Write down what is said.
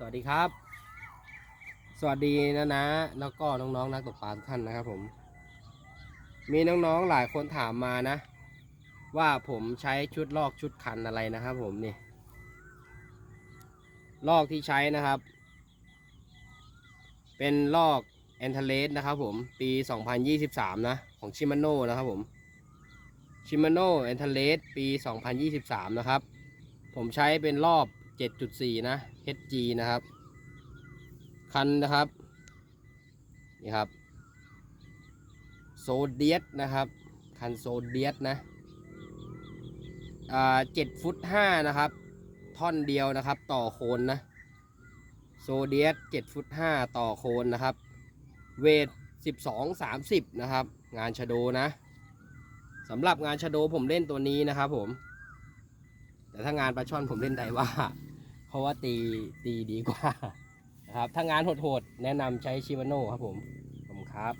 สวัสดีครับ สวัสดีนะนะ แล้วก็น้องๆนักตกปลาทุกท่านนะครับผม มีน้องๆหลายคนถามมานะ ว่าผมใช้ชุดลอกชุดคันอะไรนะครับ ผมนี่ ลอกที่ใช้นะครับ เป็นลอกแอนเทเลสนะครับผมปี 2023 นะ ของชิมาโน่นะครับผมชิมาโน่แอนเทเลสปี 2023 นะครับ ผมใช้เป็นรอบ 7.4 นะ HG นะครับ คันนะครับ นี่ครับ โซเดียสนะครับ คันโซเดียสนะ อ่าเจ็ดฟุตห้านะครับ ท่อนเดียวนะครับ ต่อโคนนะ โซเดียสเจ็ดฟุตห้าต่อโคนนะครับ เวทสิบสองสามสิบนะครับ งานชะโดนะสำหรับงานชะโดผมเล่นตัวนี้นะครับผม แต่ถ้างานปลาช่อนผมเล่นไดว่า เพราะว่าตีตีดีกว่านะครับถ้างานโหดๆแนะนำใช้ชิวาโน่ครับผมผมครับ